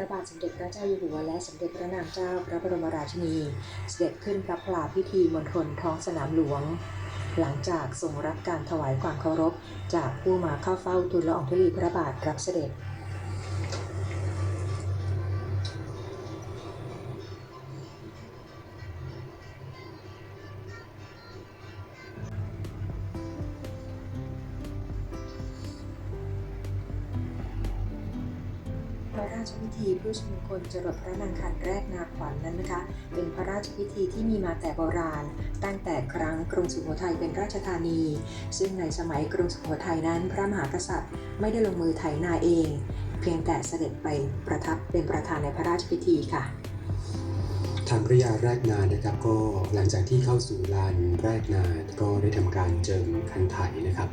ระบาทสมเด็จพระเจ้าอยู่หัวและสมเด็จพระนางเจ้าพระบรมราชินี เสด็จขึ้นพระพลาพิธีมณฑลท้องสนามหลวง หลังจากทรงรับการถวายความเคารพ จากผู้มาเข้าเฝ้าทูลละอองธุลีพระบาทรับเสด็จ พิธีพุมงคลจรดพระนางคันแรกนาขวัญนนั้นนะคะ เป็นพระราชพิธีที่มีมาแต่โบราณ ตั้งแต่ครั้งกรุงสุโขทัยเป็นราชธานี ซึ่งในสมัยกรุงสุโขทัยนั้นพระมหากษัตริย์ ไม่ได้ลงมือไถนาเอง เพียงแต่เสด็จไปประทับเป็นประธานในพระราชพิธีค่ะทางพระยาแรกนานะครับก็หลังจากที่เข้าสู่ลานแรกนาก็ได้ทำการเจิมคันไถนะครับ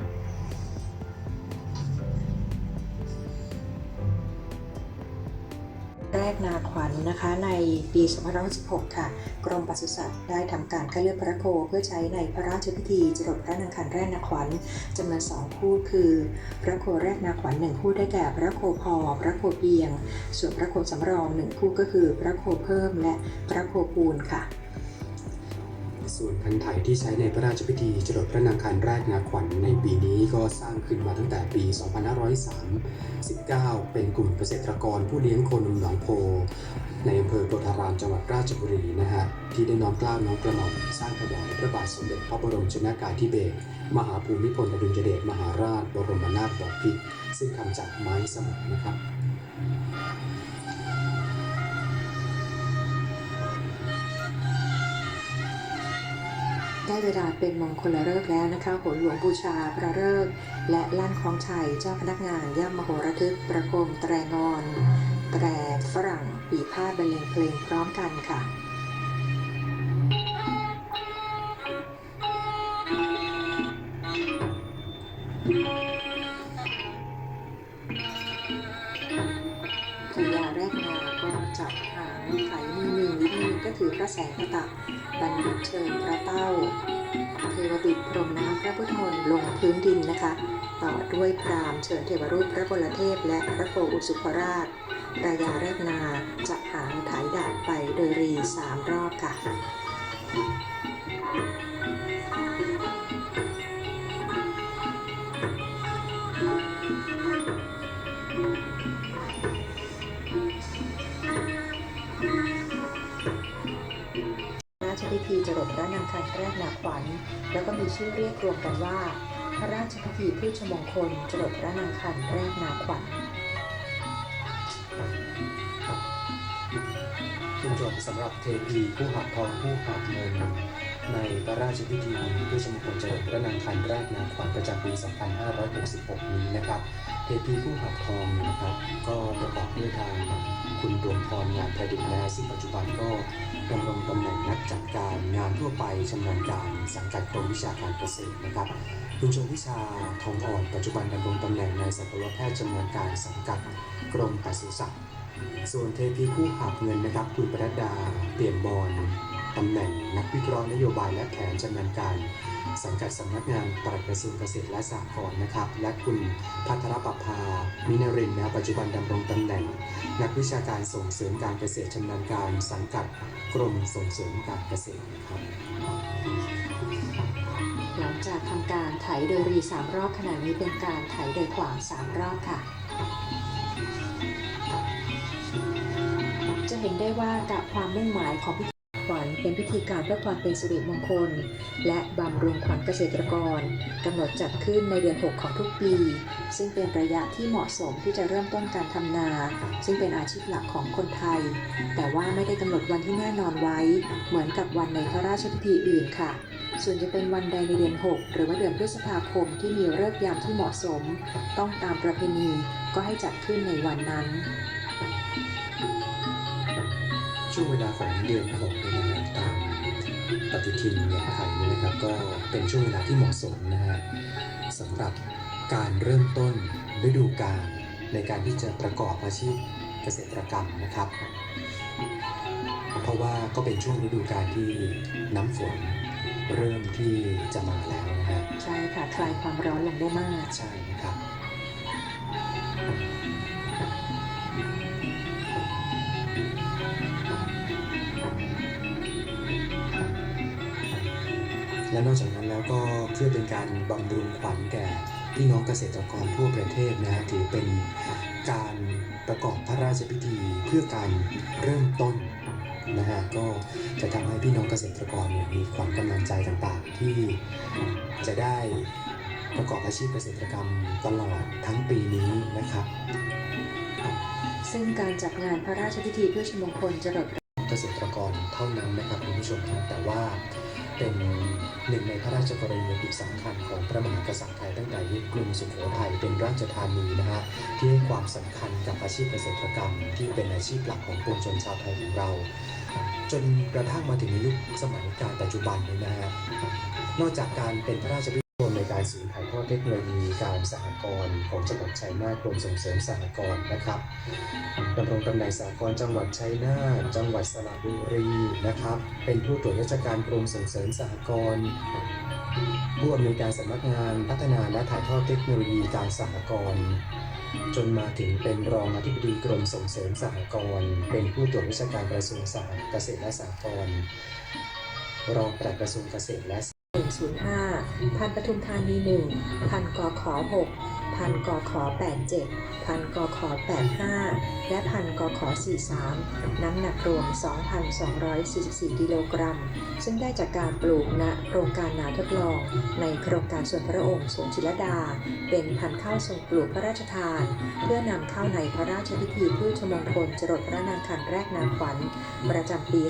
กนาขวัญนะคะ ในปี2516 ค่ะ กรมปศุสัตว์ได้ทำการคัดเลือกพระโคเพื่อใช้ในพระราชพิธีจรดพระนางคันแรกนาขวัญจำนวนสองคู่คือ พระโคแรกนาขวัญหนึ่งคู่ได้แก่พระโคพอ พระโคเบียง ส่วนพระโคสำรองหนึ่งคู่ก็คือ พระโคเพิ่มและพระโคปูนค่ะ ส่วนคันไถที่ใช้ในพระราชพิธีจรดพระนางคันแรกนาขวัญในปีนี้ก็สร้างขึ้นมาตั้งแต่ปี 2539 เป็นกลุ่มเกษตรกรผู้เลี้ยงโคนมหนองโพ ในอำเภอโพธารามจังหวัดราชบุรีนะฮะที่ได้น้อมกล้าวน้อมกระหม่อมสร้างถวายพระบาทสมเด็จพระบรมชนากาธิเบศรมหาภูมิพลอดุลยเดชมหาราชบรมนาถบพิตรซึ่งทำจากไม้สมานนะครับ ได้เวลาเป็นมงคลฤกษ์แล้วนะคะโหนหลวงบูชาพระฤกษ์และลั่นคล้องชัยเจ้าพนักงานย่ำมโหระทึกประโคมแตรงอน แตรฝรั่งปีพาดบรรเลงเพลงพร้อมกันค่ะพญาแรกนาก็จับหางไถมือหนึ่งอีหนึ่งก็ถือพระแสงประตักบรรลุเชิญพระ พื้นดินนะคะ ต่อด้วยพราหมณ์เชิญเทวรูปพระบรเทพ และพระโคอุสุภราชรายาแรกนาจับหางไถดาบไปโดยรีสามรอบค่ะราชพิธีจรดพระนางคันแรกนาขวัญ แล้วก็มีชื่อเรียกรวมกันว่า พระราชพิธีพืชมงคลจรดพระนางคันแรกนาขวัญคุณผู้ชมสำหรับเทพีผู้หักทองผู้หักเงินในพระราชพิธีผู้ชมงคลจริญพระนางคันแรกนาขวัญประจำปี 2566 นี้นะครับ เทพีผู้หักทองนะครับ ก็ประกอบด้วยทางคุณดวงพรงานประดิษฐ์นะซึ่งปัจจุบันก็ดำรงตำแหน่งนักจัดการงานทั่วไปชำนาญการสังกัดกรมวิชาการเกษตรนะครับ คุณชมวิชาทองอ่อนปัจจุบันดำรงตำแหน่งในสัตวแพทย์ชำนาญการสังกัดกรมปศุสัตว์ส่วนเทพีคู่หับเงินนะครับคุณปรัดดาเปี่ยมบอลตำแหน่งนักวิเคราะห์นโยบายและแผนชำนาญการ สังกัดสำนักงานปลัดกระทรวงเกษตรและสหกรณ์นะครับ และคุณพัทรปภามินรินนะครับปัจจุบันดำรงตำแหน่ง นักวิชาการส่งเสริมการเกษตรชำนาญการสังกัดกรมส่งเสริมการเกษตรนะครับ หลังจากทำการไถโดยรีสามรอบขณะนี้เป็นการไถโดยขวางสามรอบค่ะ จะเห็นได้ว่ากับความมุ่งหมายของพิธีขวัญเป็นพิธีการเพื่อความเป็นสิริมงคล และบำรุงขวัญเกษตรกรกำหนดจัดขึ้นในเดือน 6 ของทุกปี ซึ่งเป็นระยะที่เหมาะสมที่จะเริ่มต้นการทำนา ซึ่งเป็นอาชีพหลักของคนไทย แต่ว่าไม่ได้กำหนดวันที่แน่นอนไว้ เหมือนกับวันในพระราชพิธีอื่นค่ะ ส่วนจะเป็นวันใดในเดือน 6 หรือว่าเดือนพฤษภาคมที่มีฤกษ์ยามที่เหมาะสม ต้องตามประเพณีก็ให้จัดขึ้นในวันนั้น ช่วงเวลาของเดือนหกเนี่ยนะครับตามปฏิทินอย่างไทยเนี่ยนะครับก็เป็นช่วงเวลาที่เหมาะสมนะฮะสำหรับการเริ่มต้นฤดูกาลในการที่จะประกอบอาชีพเกษตรกรรมนะครับ เพราะว่าก็เป็นช่วงฤดูกาลที่น้ำฝน เริ่มที่จะมาแล้วนะฮะใช่ค่ะคลายความร้อนลงได้มาก ใช่นะครับและนอกจากนั้นแล้วก็เพื่อเป็นการบำรุงขวัญแก่พี่น้องเกษตรกรทั่วประเทศนะถือเป็นการประกอบพระราชพิธีเพื่อการเริ่มต้น นะฮะก็จะทำให้พี่น้องเกษตรกรเนี่ยมีความกำลังใจต่างๆ ที่จะได้ประกอบอาชีพเกษตรกรรมตลอดทั้งปีนี้นะครับ ซึ่งการจัดงานพระราชพิธีเพื่อชมงคลจะรดเกษตรกรเท่านั้นนะครับคุณผู้ชมครับแต่ว่าเป็นหนึ่งในพระราชกรณียกิจสำคัญของพระมหากษัตริย์ไทยตั้งแต่ยุคกรุงสุโขทัยเป็นราชธานีนะฮะที่ให้ความสำคัญกับอาชีพเกษตรกรรม ที่เป็นอาชีพหลักของปวงชนชาวไทยของเรา จนกระทั่งมาถึงในยุคสมัยการปัจจุบันนี้นะฮะนอกจากการเป็นพระราชพิธีในการสื่อถ่ายทอดเทคโนโลยีการสหกรณ์ของจังหวัดชัยนาทกรมส่งเสริมสหกรณ์นะครับดำรงตำแหน่งสหกรณ์จังหวัดชัยนาทจังหวัดสระบุรีนะครับ เป็นผู้ตรวจราชการกรมส่งเสริมสหกรณ์ผู้อำนวยการสำนักงานพัฒนาและถ่ายทอดเทคโนโลยีการสหกรณ์ จนมาถึงเป็นรองอธิบดีกรมส่งเสริมสหกรณ์เป็นผู้ตรวจราชการกระทรวงสาเกษตรและสหกรณ์รองปลัดกระทรวงเกษตรและ105พันปทุมธานี1พันกขอ6 พันกขอ87 พันกขอ85 และพันกขอ43 น้ำหนักรวม 2,244 กิโลกรัม ซึ่งได้จากการปลูกณโครงการนาทดลอง ในโครงการส่วนพระองค์สวนจิรดา เป็นพันธุ์ข้าวทรงปลูกพระราชทาน เพื่อนำเข้าในพระราชพิธีพืชมงคลจรดพระนางคันแรกนาขวัญ ประจำปี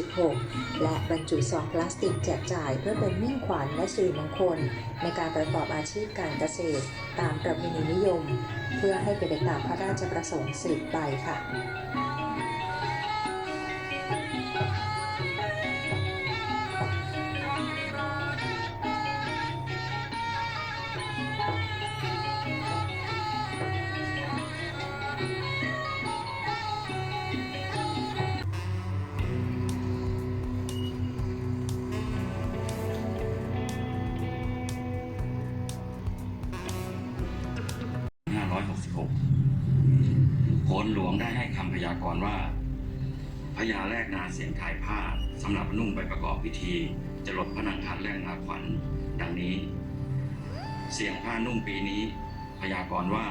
2566 และบรรจุซองพลาสติกแจกจ่ายเพื่อเป็นมิ่งขวัญและสิริมงคล ในการประกอบอาชีพการเกษตรตามประเพณีนิยม เพื่อให้เป็นไปตามพระราชประสงค์สืบไปค่ะ 566โหนหลวงได้ให้คำพยากรณ์ว่าพญาแรกนาเสียงถ่ายผ้าสำหรับนุ่งไปประกอบพิธีจะหลดพระนางคันแรกนาขวัญดังนี้ เสียงผ้านุ่งปีนี้ พยากรณ์ว่า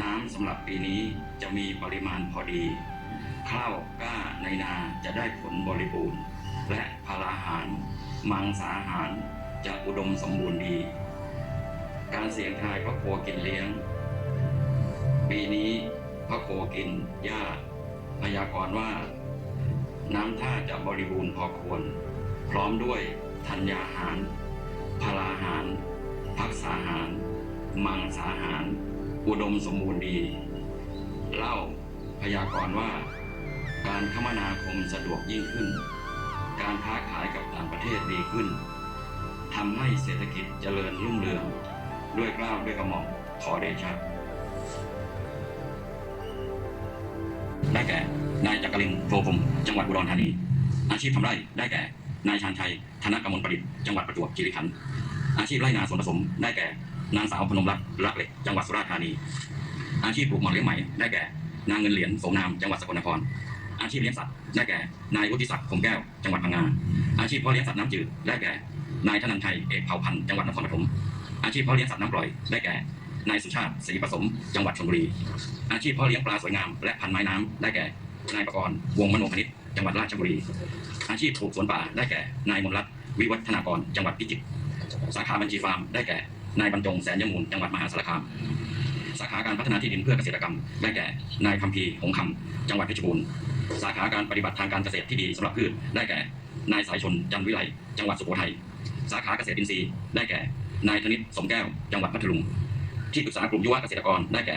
น้ำสำหรับปีนี้จะมีปริมาณพอดี ข้าวกล้าในนาจะได้ผลบริบูรณ์ และพาราหาร มังสาหารจะอุดมสมบูรณ์ดี การเสียงทายพระโคกินเลี้ยง ปีนี้พระโคกินหญ้าพยากรณ์ว่า น้ำท่าจะบริบูรณ์พอควร พร้อมด้วยธัญญาหารพาราหาร พักษาหาร มังสาหาร อุดมสมบูรณ์ดี เล่าพยากรณ์ว่า การคมนาคมสะดวกยิ่งขึ้น การค้าขายกับต่างประเทศดีขึ้นทำให้เศรษฐกิจเจริญรุ่งเรือง ด้วยกล้าวด้วยกระหม่อมขอเดชะ ได้แก่ นายจักรินโฟพรมจังหวัดอุดรธานี อาชีพทำไร่ได้แก่ นายชาญชัย ธนกมลประดิษฐ์ จังหวัดประจวบคีรีขันธ์ อาชีพไร่นาสวนผสม ได้แก่ นางสาวพนมรัตน์รักเหล็ก จังหวัดสุราษฎร์ธานี อาชีพปลูกหมอนเลี้ยงไหม ได้แก่ นางเงินเหรียญโสมนาม จังหวัดสกลนคร อาชีพเลี้ยงสัตว์ ได้แก่ นายวุฒิศักดิ์คมแก้ว จังหวัดพังงา อาชีพพ่อเลี้ยงสัตว์น้ำจืด ได้แก่ นายธนันชัย เอกเผ่าพันธ์จังหวัดนครปฐม อาชีพพ่อเลี้ยงสัตว์น้ำปล่อย ได้แก่ นายสุชาติศรีประสมจังหวัดชลบุรี อาชีพพ่อเลี้ยงปลาสวยงามและพันไม้น้ำได้แก่นายประกรณ์วงมโนคณิตจังหวัดราชบุรี อาชีพปลูกสวนป่าได้แก่นายมนรัตน์วิวัฒนากรจังหวัดพิจิตรสาขาบัญชีฟาร์มได้แก่นายบรรจงแสนยมูลจังหวัดมหาสารคาม สาขาการพัฒนาที่ดินเพื่อเกษตรกรรม ได้แก่นายคำพีหงคำจังหวัดเพชรบูรณ์สาขาการปฏิบัติทางการเกษตรที่ดีสำหรับพืชได้แก่นายสายชนจันวิไลจังหวัดสุโขทัยสาขาเกษตรอินทรีย์ได้แก่นายธนิตสมแก้วจังหวัดพัทลุง ที่ปรึกษากลุ่มยุวเกษตรกรได้แก่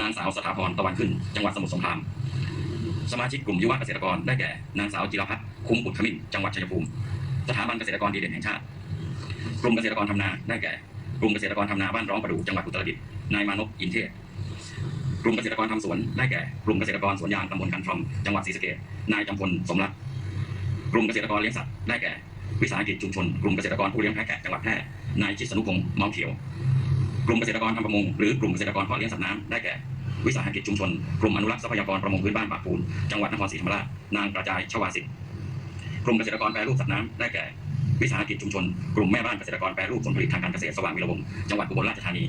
นางสาวสถาพรตะวันขึ้น จังหวัดสมุทรสงคราม สมาชิกกลุ่มยุวเกษตรกรได้แก่นางสาวจิรพัฒน์คุ้มอุดขมิ้นจังหวัดชัยภูมิ สถาบันเกษตรกรดีเด่นแห่งชาติ กลุ่มเกษตรกรทำนาได้แก่ กลุ่มเกษตรกรทำนาบ้านร้องประดู่จังหวัดอุตรดิตถ์นายมานพอินเทศกลุ่มเกษตรกรทำสวนได้แก่กลุ่มเกษตรกรสวนยางตำบลกันทรอมจังหวัดศรีสะเกษนายจำพลสมรักกลุ่มเกษตรกรเลี้ยงสัตว์ได้แก่วิสาหกิจชุมชนกลุ่มเกษตรกรผู้เลี้ยงแพะแกะจังหวัดแพร่นายชิดสนุพงศ์เมาเขียว กลุ่มเกษตรกรทำประมงหรือกลุ่มเกษตรกรเพาะเลี้ยงสัตว์น้ำได้แก่วิสาหกิจชุมชนกลุ่มอนุรักษ์ทรัพยากรประมงพื้นบ้านปากปูนจังหวัดนครศรีธรรมราชนางกระจายชวาสิทธิ์กลุ่มเกษตรกรแปรรูปสัตว์น้ำได้แก่ วิสาหกิจชุมชน กลุ่มแม่บ้านเกษตรกรแปรรูปผลผลิตทางการเกษตรสว่างวีระวงศ์จังหวัดอุบลราชธานี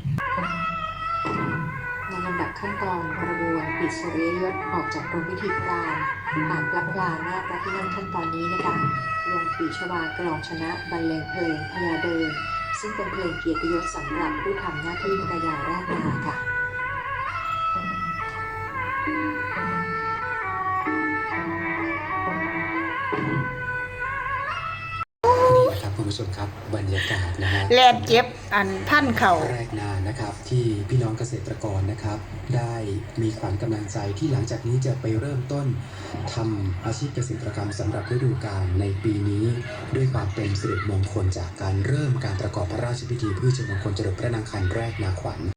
ในลำดับขั้นตอนกระบวนปิดสุริยยศออกจากโรงพิธีการผ่านพระพลาหน้าพระที่นั่งขั้นตอนนี้นะคะวงปีชวากลองชนะบรรเลงเพลงพญาเดิน ซึ่งเป็นเพลงเกียรติยศสำหรับผู้ทำหน้าที่พญาแรกนาค่ะ ผู้ชมครับบรรยากาศนะฮะแลนเจ็บอันพันเข่าแรกนานะครับที่พี่น้องเกษตรกรนะครับ ได้มีขวัญกำลังใจที่หลังจากนี้จะไปเริ่มต้นทำอาชีพเกษตรกรรมสำหรับฤดูกาลในปีนี้ ด้วยความเป็นสิริมงคลจากการเริ่มการประกอบพระราชพิธีพืชมงคลเจริญพระนางคันแรกนาขวัญ